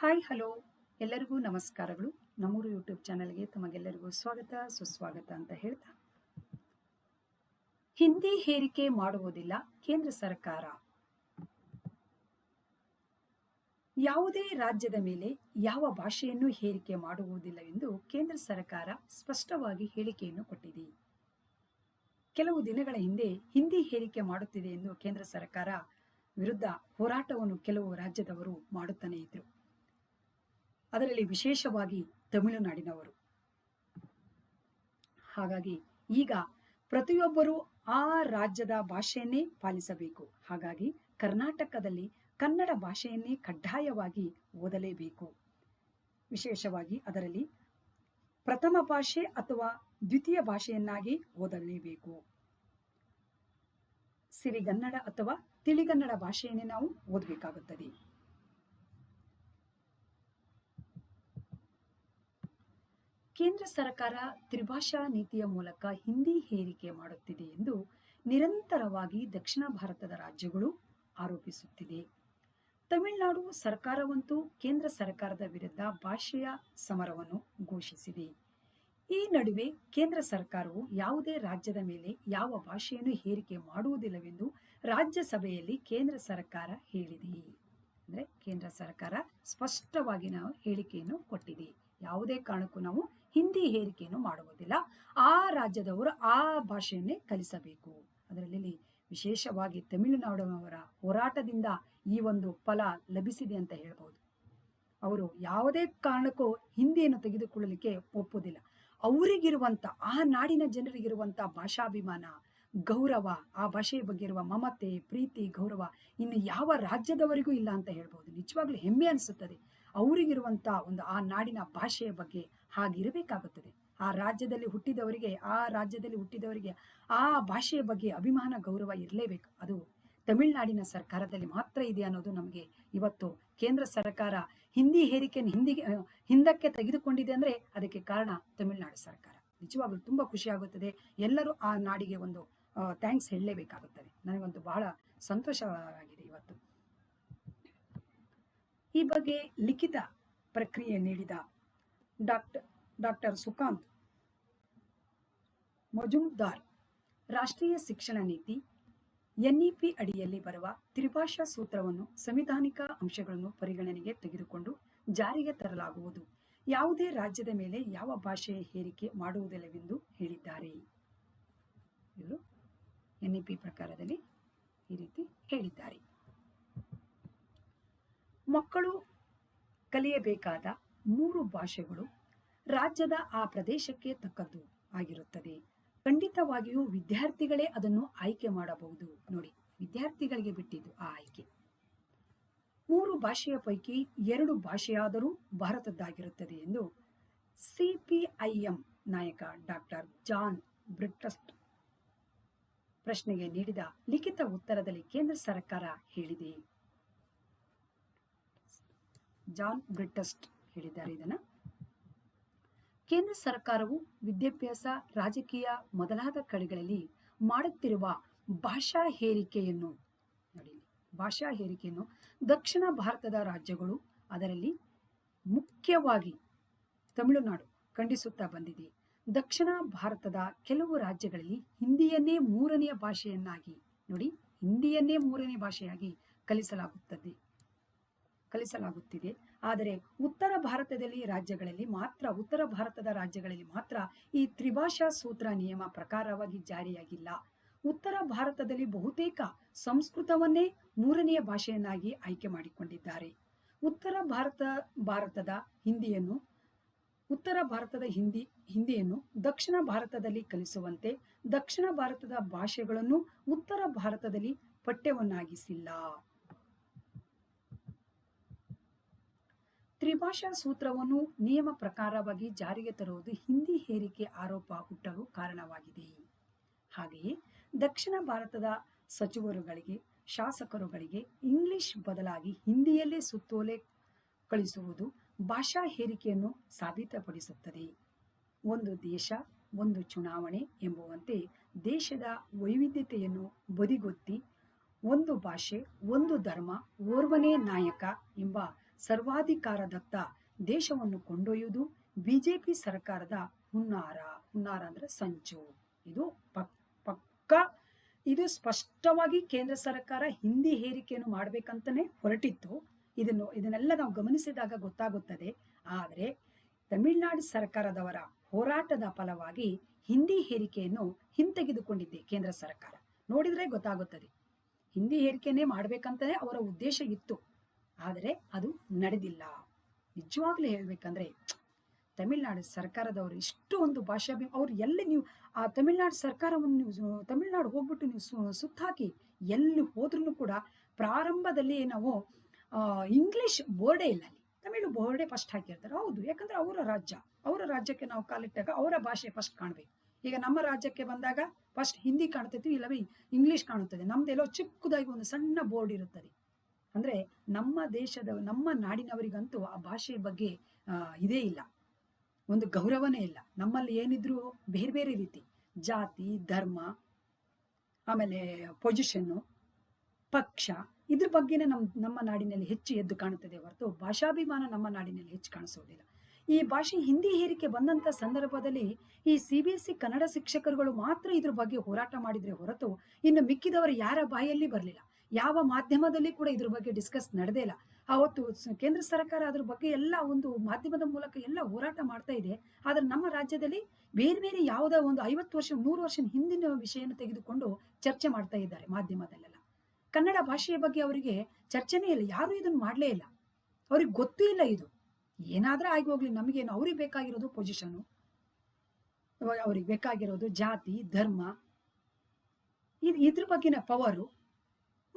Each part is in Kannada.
Hi, hello. ಎಲ್ಲರಿಗೂ ನಮಸ್ಕಾರಗಳು. ನಮ್ಮೂರು ಯೂಟ್ಯೂಬ್ ಚಾನಲ್ಗೆ ತಮಗೆಲ್ಲರಿಗೂ ಸ್ವಾಗತ, ಸುಸ್ವಾಗತ ಅಂತ ಹೇಳ್ತಾ. ಹಿಂದಿ ಹೇರಿಕೆ ಮಾಡುವುದಿಲ್ಲ, ಕೇಂದ್ರ ಸರ್ಕಾರ. ಯಾವುದೇ ರಾಜ್ಯದ ಮೇಲೆ ಯಾವ ಭಾಷೆಯನ್ನು ಹೇರಿಕೆ ಮಾಡುವುದಿಲ್ಲ ಎಂದು ಕೇಂದ್ರ ಸರ್ಕಾರ ಸ್ಪಷ್ಟವಾಗಿ ಹೇಳಿಕೆಯನ್ನು ಕೊಟ್ಟಿದೆ. ಕೆಲವು ದಿನಗಳ ಹಿಂದೆ ಹಿಂದಿ ಹೇರಿಕೆ ಮಾಡುತ್ತಿದೆ ಎಂದು ಕೇಂದ್ರ ಸರ್ಕಾರ ವಿರುದ್ಧ ಹೋರಾಟವನ್ನು ಕೆಲವು ರಾಜ್ಯದವರು ಮಾಡುತ್ತಾನೆ ಇದ್ರು. ಅದರಲ್ಲಿ ವಿಶೇಷವಾಗಿ ತಮಿಳುನಾಡಿನವರು. ಹಾಗಾಗಿ ಈಗ ಪ್ರತಿಯೊಬ್ಬರೂ ಆ ರಾಜ್ಯದ ಭಾಷೆಯನ್ನೇ ಪಾಲಿಸಬೇಕು. ಹಾಗಾಗಿ ಕರ್ನಾಟಕದಲ್ಲಿ ಕನ್ನಡ ಭಾಷೆಯನ್ನೇ ಕಡ್ಡಾಯವಾಗಿ ಓದಲೇಬೇಕು. ವಿಶೇಷವಾಗಿ ಅದರಲ್ಲಿ ಪ್ರಥಮ ಭಾಷೆ ಅಥವಾ ದ್ವಿತೀಯ ಭಾಷೆಯನ್ನಾಗಿ ಓದಲೇಬೇಕು. ಸಿರಿಗನ್ನಡ ಅಥವಾ ತಿಳಿಗನ್ನಡ ಭಾಷೆಯನ್ನೇ ನಾವು ಓದಬೇಕಾಗುತ್ತದೆ. ಕೇಂದ್ರ ಸರ್ಕಾರ ತ್ರಿಭಾಷಾ ನೀತಿಯ ಮೂಲಕ ಹಿಂದಿ ಹೇರಿಕೆ ಮಾಡುತ್ತಿದೆ ಎಂದು ನಿರಂತರವಾಗಿ ದಕ್ಷಿಣ ಭಾರತದ ರಾಜ್ಯಗಳು ಆರೋಪಿಸುತ್ತಿದೆ. ತಮಿಳುನಾಡು ಸರ್ಕಾರವಂತೂ ಕೇಂದ್ರ ಸರ್ಕಾರದ ವಿರುದ್ಧ ಭಾಷೆಯ ಸಮರವನ್ನು ಘೋಷಿಸಿದೆ. ಈ ನಡುವೆ ಕೇಂದ್ರ ಸರ್ಕಾರವು ಯಾವುದೇ ರಾಜ್ಯದ ಮೇಲೆ ಯಾವ ಭಾಷೆಯನ್ನು ಹೇರಿಕೆ ಮಾಡುವುದಿಲ್ಲವೆಂದು ರಾಜ್ಯಸಭೆಯಲ್ಲಿ ಕೇಂದ್ರ ಸರ್ಕಾರ ಹೇಳಿದೆ. ಅಂದರೆ ಕೇಂದ್ರ ಸರ್ಕಾರ ಸ್ಪಷ್ಟವಾಗಿ ನಾವು ಹೇಳಿಕೆಯನ್ನು ಕೊಟ್ಟಿದೆ. ಯಾವುದೇ ಕಾರಣಕ್ಕೂ ನಾವು ಹಿಂದಿ ಹೇರಿಕೆಯನ್ನು ಮಾಡುವುದಿಲ್ಲ. ಆ ರಾಜ್ಯದವರು ಆ ಭಾಷೆಯನ್ನೇ ಕಲಿಸಬೇಕು. ಅದರಲ್ಲಿ ವಿಶೇಷವಾಗಿ ತಮಿಳುನಾಡಿನವರ ಹೋರಾಟದಿಂದ ಈ ಒಂದು ಫಲ ಲಭಿಸಿದೆ ಅಂತ ಹೇಳ್ಬೋದು. ಅವರು ಯಾವುದೇ ಕಾರಣಕ್ಕೂ ಹಿಂದಿಯನ್ನು ತೆಗೆದುಕೊಳ್ಳಲಿಕ್ಕೆ ಒಪ್ಪುವುದಿಲ್ಲ. ಅವರಿಗಿರುವಂಥ, ಆ ನಾಡಿನ ಜನರಿಗಿರುವಂತ ಭಾಷಾಭಿಮಾನ, ಗೌರವ, ಆ ಭಾಷೆಯ ಬಗ್ಗೆ ಇರುವ ಮಮತೆ, ಪ್ರೀತಿ, ಗೌರವ ಇನ್ನು ಯಾವ ರಾಜ್ಯದವರಿಗೂ ಇಲ್ಲ ಅಂತ ಹೇಳ್ಬೋದು. ನಿಜವಾಗ್ಲೂ ಹೆಮ್ಮೆ ಅನಿಸುತ್ತದೆ. ಅವರಿಗಿರುವಂಥ ಒಂದು ಆ ನಾಡಿನ ಭಾಷೆಯ ಬಗ್ಗೆ ಹಾಗಿರಬೇಕಾಗುತ್ತದೆ. ಆ ರಾಜ್ಯದಲ್ಲಿ ಹುಟ್ಟಿದವರಿಗೆ, ಆ ರಾಜ್ಯದಲ್ಲಿ ಹುಟ್ಟಿದವರಿಗೆ ಆ ಭಾಷೆಯ ಬಗ್ಗೆ ಅಭಿಮಾನ, ಗೌರವ ಇರಲೇಬೇಕು. ಅದು ತಮಿಳುನಾಡಿನ ಸರ್ಕಾರದಲ್ಲಿ ಮಾತ್ರ ಇದೆ ಅನ್ನೋದು ನಮಗೆ ಇವತ್ತು ಕೇಂದ್ರ ಸರ್ಕಾರ ಹಿಂದಿ ಹೇರಿಕೆಯನ್ನು ಹಿಂದಿಗೆ ಹಿಂದಕ್ಕೆ ತೆಗೆದುಕೊಂಡಿದೆ ಅಂದರೆ ಅದಕ್ಕೆ ಕಾರಣ ತಮಿಳುನಾಡು ಸರ್ಕಾರ. ನಿಜವಾಗ್ಲೂ ತುಂಬ ಖುಷಿ ಆಗುತ್ತದೆ. ಎಲ್ಲರೂ ಆ ನಾಡಿಗೆ ಒಂದು ಥ್ಯಾಂಕ್ಸ್ ಹೇಳಲೇಬೇಕಾಗುತ್ತದೆ. ನನಗಂತೂ ಬಹಳ ಸಂತೋಷವಾಗಿದೆ ಇವತ್ತು. ಈ ಬಗ್ಗೆ ಲಿಖಿತ ಪ್ರಕ್ರಿಯೆ ನೀಡಿದ ಡಾಕ್ಟರ್ ಡಾಕ್ಟರ್ ಸುಕಾಂತ್. ಮಜುಮ್ದಾರ್ ರಾಷ್ಟ್ರೀಯ ಶಿಕ್ಷಣ ನೀತಿ, ಎನ್ಇಪಿ ಅಡಿಯಲ್ಲಿ ಬರುವ ತ್ರಿಭಾಷಾ ಸೂತ್ರವನ್ನು ಸಂವಿಧಾನಿಕ ಅಂಶಗಳನ್ನು ಪರಿಗಣನೆಗೆ ತೆಗೆದುಕೊಂಡು ಜಾರಿಗೆ ತರಲಾಗುವುದು. ಯಾವುದೇ ರಾಜ್ಯದ ಮೇಲೆ ಯಾವ ಭಾಷೆಯ ಹೇರಿಕೆ ಮಾಡುವುದಿಲ್ಲವೆಂದು ಹೇಳಿದ್ದಾರೆ. ಇವರು ಎನ್ಇಪಿ ಪ್ರಕಾರದಲ್ಲಿ ಈ ರೀತಿ ಹೇಳಿದ್ದಾರೆ. ಮಕ್ಕಳು ಕಲಿಯಬೇಕಾದ ಮೂರು ಭಾಷೆಗಳು ರಾಜ್ಯದ ಆ ಪ್ರದೇಶಕ್ಕೆ ತಕ್ಕದ್ದು ಆಗಿರುತ್ತದೆ. ಖಂಡಿತವಾಗಿಯೂ ವಿದ್ಯಾರ್ಥಿಗಳೇ ಅದನ್ನು ಆಯ್ಕೆ ಮಾಡಬಹುದು. ನೋಡಿ, ವಿದ್ಯಾರ್ಥಿಗಳಿಗೆ ಬಿಟ್ಟಿದ್ದು ಆ ಆಯ್ಕೆ. ಮೂರು ಭಾಷೆಯ ಪೈಕಿ ಎರಡು ಭಾಷೆಯಾದರೂ ಭಾರತದ್ದಾಗಿರುತ್ತದೆ ಎಂದು ಸಿಪಿಐಎಂ ನಾಯಕ ಡಾಕ್ಟರ್ ಜಾನ್ ಬ್ರಿಟಸ್ಟ್ ಪ್ರಶ್ನೆಗೆ ನೀಡಿದ ಲಿಖಿತ ಉತ್ತರದಲ್ಲಿ ಕೇಂದ್ರ ಸರ್ಕಾರ ಹೇಳಿದೆ. ಜಾನ್ ಬ್ರಿಟಸ್ಟ್ ಹೇಳಿದ್ದಾರೆ ಇದನ್ನ. ಕೇಂದ್ರ ಸರ್ಕಾರವು ವಿದ್ಯಾಭ್ಯಾಸ ರಾಜಕೀಯ ಮೊದಲಾದ ಕಡೆಗಳಲ್ಲಿ ಮಾಡುತ್ತಿರುವ ಭಾಷಾ ಹೇರಿಕೆಯನ್ನು ನೋಡಿ, ಭಾಷಾ ಹೇರಿಕೆಯನ್ನು ದಕ್ಷಿಣ ಭಾರತದ ರಾಜ್ಯಗಳು ಅದರಲ್ಲಿ ಮುಖ್ಯವಾಗಿ ತಮಿಳುನಾಡು ಖಂಡಿಸುತ್ತಾ ಬಂದಿದೆ. ದಕ್ಷಿಣ ಭಾರತದ ಕೆಲವು ರಾಜ್ಯಗಳಲ್ಲಿ ಹಿಂದಿಯನ್ನೇ ಮೂರನೆಯ ಭಾಷೆಯನ್ನಾಗಿ ನೋಡಿ, ಹಿಂದಿಯನ್ನೇ ಮೂರನೇ ಭಾಷೆಯಾಗಿ ಕಲಿಸಲಾಗುತ್ತದೆ. ಕಲಿಸಲಾಗುತ್ತಿದೆ. ಆದರೆ ಉತ್ತರ ಭಾರತದಲ್ಲಿ ರಾಜ್ಯಗಳಲ್ಲಿ ಮಾತ್ರ, ಉತ್ತರ ಭಾರತದ ರಾಜ್ಯಗಳಲ್ಲಿ ಮಾತ್ರ ಈ ತ್ರಿಭಾಷಾ ಸೂತ್ರ ನಿಯಮ ಪ್ರಕಾರವಾಗಿ ಜಾರಿಯಾಗಿಲ್ಲ. ಉತ್ತರ ಭಾರತದಲ್ಲಿ ಬಹುತೇಕ ಸಂಸ್ಕೃತವನ್ನೇ ಮೂರನೆಯ ಭಾಷೆಯನ್ನಾಗಿ ಆಯ್ಕೆ ಮಾಡಿಕೊಂಡಿದ್ದಾರೆ. ಉತ್ತರ ಭಾರತ, ಭಾರತದ ಹಿಂದಿಯನ್ನು, ಉತ್ತರ ಭಾರತದ ಹಿಂದಿ, ಹಿಂದಿಯನ್ನು ದಕ್ಷಿಣ ಭಾರತದಲ್ಲಿ ಕಲಿಸುವಂತೆ ದಕ್ಷಿಣ ಭಾರತದ ಭಾಷೆಗಳನ್ನು ಉತ್ತರ ಭಾರತದಲ್ಲಿ ಪಠ್ಯವನ್ನಾಗಿಸಿಲ್ಲ. ತ್ರಿಭಾಷಾ ಸೂತ್ರವನ್ನು ನಿಯಮ ಪ್ರಕಾರವಾಗಿ ಜಾರಿಗೆ ತರುವುದು ಹಿಂದಿ ಹೇರಿಕೆ ಆರೋಪ ಹುಟ್ಟಲು ಕಾರಣವಾಗಿದೆ. ಹಾಗೆಯೇ ದಕ್ಷಿಣ ಭಾರತದ ಸಚಿವರುಗಳಿಗೆ, ಶಾಸಕರುಗಳಿಗೆ ಇಂಗ್ಲಿಷ್ ಬದಲಾಗಿ ಹಿಂದಿಯಲ್ಲೇ ಸುತ್ತೋಲೆ ಕಳಿಸುವುದು ಭಾಷಾ ಹೇರಿಕೆಯನ್ನು ಸಾಬೀತಪಡಿಸುತ್ತದೆ. ಒಂದು ದೇಶ, ಒಂದು ಚುನಾವಣೆ ಎಂಬುವಂತೆ ದೇಶದ ವೈವಿಧ್ಯತೆಯನ್ನು ಬದಿಗೊತ್ತಿ ಒಂದು ಭಾಷೆ, ಒಂದು ಧರ್ಮ, ಓರ್ವನೇ ನಾಯಕ ಎಂಬ ಸರ್ವಾಧಿಕಾರದತ್ತ ದೇಶವನ್ನು ಕೊಂಡೊಯ್ಯುವುದು ಬಿಜೆಪಿ ಸರ್ಕಾರದ ಹುನ್ನಾರ. ಹುನ್ನಾರ ಅಂದ್ರೆ ಸಂಚು. ಇದು ಪಕ್, ಪಕ್ಕ, ಇದು ಸ್ಪಷ್ಟವಾಗಿ ಕೇಂದ್ರ ಸರ್ಕಾರ ಹಿಂದಿ ಹೇರಿಕೆಯನ್ನು ಮಾಡಬೇಕಂತಲೇ ಹೊರಟಿತ್ತು. ಇದನ್ನು, ಇದನ್ನೆಲ್ಲ ನಾವು ಗಮನಿಸಿದಾಗ ಗೊತ್ತಾಗುತ್ತದೆ. ಆದರೆ ತಮಿಳುನಾಡು ಸರ್ಕಾರದವರ ಹೋರಾಟದ ಫಲವಾಗಿ ಹಿಂದಿ ಹೇರಿಕೆಯನ್ನು ಹಿಂತೆಗೆದುಕೊಂಡಿದ್ದೆ ಕೇಂದ್ರ ಸರ್ಕಾರ. ನೋಡಿದ್ರೆ ಗೊತ್ತಾಗುತ್ತದೆ. ಹಿಂದಿ ಹೇರಿಕೆನೇ ಮಾಡಬೇಕಂತಲೇ ಅವರ ಉದ್ದೇಶ ಇತ್ತು. ಆದರೆ ಅದು ನಡೆದಿಲ್ಲ. ನಿಜವಾಗ್ಲೂ ಹೇಳ್ಬೇಕಂದ್ರೆ, ತಮಿಳ್ನಾಡು ಸರ್ಕಾರದವರು ಇಷ್ಟು ಒಂದು ಭಾಷಾಭಿ ಅವ್ರು ಎಲ್ಲಿ ನೀವು ಆ ತಮಿಳ್ನಾಡು ಸರ್ಕಾರವನ್ನು ನೀವು ತಮಿಳ್ನಾಡು ಹೋಗ್ಬಿಟ್ಟು ನೀವು ಸುತ್ತಾಕಿ ಎಲ್ಲಿ ಹೋದ್ರೂ ಕೂಡ ಪ್ರಾರಂಭದಲ್ಲಿ ನಾವು ಇಂಗ್ಲಿಷ್ ಬೋರ್ಡೇ ಇಲ್ಲ ಅಲ್ಲಿ. ತಮಿಳು ಬೋರ್ಡೇ ಫಸ್ಟ್ ಹಾಕಿರ್ತಾರೆ. ಹೌದು, ಯಾಕಂದ್ರೆ ಅವರ ರಾಜ್ಯ, ಅವರ ರಾಜ್ಯಕ್ಕೆ ನಾವು ಕಾಲಿಟ್ಟಾಗ ಅವರ ಭಾಷೆ ಫಸ್ಟ್ ಕಾಣಬೇಕು. ಈಗ ನಮ್ಮ ರಾಜ್ಯಕ್ಕೆ ಬಂದಾಗ ಫಸ್ಟ್ ಹಿಂದಿ ಕಾಣ್ತೈತಿ ಇಲ್ಲವೇ ಇಂಗ್ಲಿಷ್ ಕಾಣುತ್ತದೆ. ನಮ್ದೆಲ್ಲೋ ಚಿಕ್ಕದಾಗಿ ಒಂದು ಸಣ್ಣ ಬೋರ್ಡ್ ಇರುತ್ತದೆ. ಅಂದ್ರೆ ನಮ್ಮ ದೇಶದ, ನಮ್ಮ ನಾಡಿನವರಿಗಂತೂ ಆ ಭಾಷೆಯ ಬಗ್ಗೆ ಇದೇ ಇಲ್ಲ. ಒಂದು ಗೌರವನೇ ಇಲ್ಲ. ನಮ್ಮಲ್ಲಿ ಏನಿದ್ರು ಬೇರೆ ಬೇರೆ ರೀತಿ, ಜಾತಿ, ಧರ್ಮ, ಆಮೇಲೆ ಪೊಸಿಷನ್ನು ಪಕ್ಷ, ಇದ್ರ ಬಗ್ಗೆನೇ ನಮ್ಮ ನಮ್ಮ ನಾಡಿನಲ್ಲಿ ಹೆಚ್ಚು ಎದ್ದು ಕಾಣುತ್ತದೆ ಹೊರತು ಭಾಷಾಭಿಮಾನ ನಮ್ಮ ನಾಡಿನಲ್ಲಿ ಹೆಚ್ಚು ಕಾಣಿಸೋದಿಲ್ಲ ಈ ಭಾಷೆ ಹಿಂದಿ ಹೇರಿಕೆ ಬಂದಂಥ ಸಂದರ್ಭದಲ್ಲಿ ಈ C B S C Kannada ಶಿಕ್ಷಕರುಗಳು ಮಾತ್ರ ಇದ್ರ ಬಗ್ಗೆ ಹೋರಾಟ ಮಾಡಿದ್ರೆ ಹೊರತು ಇನ್ನು ಮಿಕ್ಕಿದವರು ಯಾರ ಬಾಯಲ್ಲಿ ಬರಲಿಲ್ಲ. ಯಾವ ಮಾಧ್ಯಮದಲ್ಲಿ ಕೂಡ ಇದ್ರ ಬಗ್ಗೆ ಡಿಸ್ಕಸ್ ನಡೆದೇ ಇಲ್ಲ. ಅವತ್ತು ಸ- ಕೇಂದ್ರ ಸರ್ಕಾರ ಅದ್ರ ಬಗ್ಗೆ ಎಲ್ಲ ಒಂದು ಮಾಧ್ಯಮದ ಮೂಲಕ ಎಲ್ಲ ಹೋರಾಟ ಮಾಡ್ತಾ ಇದೆ. ಆದ್ರೆ ನಮ್ಮ ರಾಜ್ಯದಲ್ಲಿ ಬೇರೆ ಬೇರೆ ಯಾವುದೋ ಒಂದು ಐವತ್ತು ವರ್ಷ, ನೂರು ವರ್ಷ ಹಿಂದಿನ ವಿಷಯನ ತೆಗೆದುಕೊಂಡು ಚರ್ಚೆ ಮಾಡ್ತಾ ಇದ್ದಾರೆ ಮಾಧ್ಯಮದಲ್ಲೆಲ್ಲ. ಕನ್ನಡ ಭಾಷೆಯ ಬಗ್ಗೆ ಅವರಿಗೆ ಚರ್ಚೆನೇ ಇಲ್ಲ, ಯಾರು ಇದನ್ನು ಮಾಡಲೇ ಇಲ್ಲ. ಅವ್ರಿಗೆ ಗೊತ್ತೂ ಇಲ್ಲ ಇದು. ಏನಾದ್ರೂ ಆಗಿ ಹೋಗ್ಲಿ, ನಮಗೇನು ಅವ್ರಿಗೆ ಬೇಕಾಗಿರೋದು ಪೊಸಿಷನು ಅವ್ರಿಗೆ ಬೇಕಾಗಿರೋದು ಜಾತಿ, ಧರ್ಮ. ಇದು ಇದ್ರ ಬಗ್ಗೆನ ಪವರು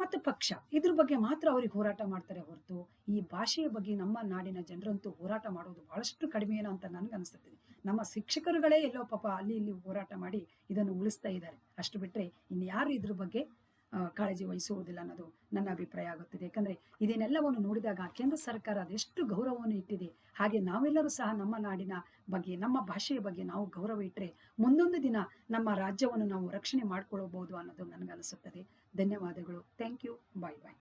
ಮತ್ತು ಪಕ್ಷ. ಇದ್ರ ಬಗ್ಗೆ ಮಾತ್ರ ಅವ್ರಿಗೆ ಹೋರಾಟ ಮಾಡ್ತಾರೆ ಹೊರತು, ಈ ಭಾಷೆಯ ಬಗ್ಗೆ ನಮ್ಮ ನಾಡಿನ ಜನರಂತೂ ಹೋರಾಟ ಮಾಡೋದು ಬಹಳಷ್ಟು ಕಡಿಮೆ ಏನೋ ಅಂತ ನನಗೆ ಅನಿಸ್ತದೆ. ನಮ್ಮ ಶಿಕ್ಷಕರುಗಳೇ ಎಲ್ಲೋ ಪಾಪ ಅಲ್ಲಿ ಇಲ್ಲಿ ಹೋರಾಟ ಮಾಡಿ ಇದನ್ನು ಉಳಿಸ್ತಾ ಇದ್ದಾರೆ. ಅಷ್ಟು ಬಿಟ್ಟರೆ ಇನ್ಯಾರು ಯಾರು ಇದ್ರ ಬಗ್ಗೆ ಕಾಳಜಿ ವಹಿಸುವುದಿಲ್ಲ ಅನ್ನೋದು ನನ್ನ ಅಭಿಪ್ರಾಯ ಆಗುತ್ತದೆ. ಯಾಕಂದ್ರೆ ಇದನ್ನೆಲ್ಲವನ್ನು ನೋಡಿದಾಗ ಕೇಂದ್ರ ಸರ್ಕಾರ ಅದೆಷ್ಟು ಗೌರವವನ್ನು ಇಟ್ಟಿದೆ. ಹಾಗೆ ನಾವೆಲ್ಲರೂ ಸಹ ನಮ್ಮ ನಾಡಿನ ಬಗ್ಗೆ, ನಮ್ಮ ಭಾಷೆಯ ಬಗ್ಗೆ ನಾವು ಗೌರವ ಇಟ್ಟರೆ ಮುಂದೊಂದು ದಿನ ನಮ್ಮ ರಾಜ್ಯವನ್ನು ನಾವು ರಕ್ಷಣೆ ಮಾಡಿಕೊಳ್ಳಬಹುದು ಅನ್ನೋದು ನನಗನಿಸುತ್ತದೆ ಧನ್ಯವಾದಗಳು. Thank you bye bye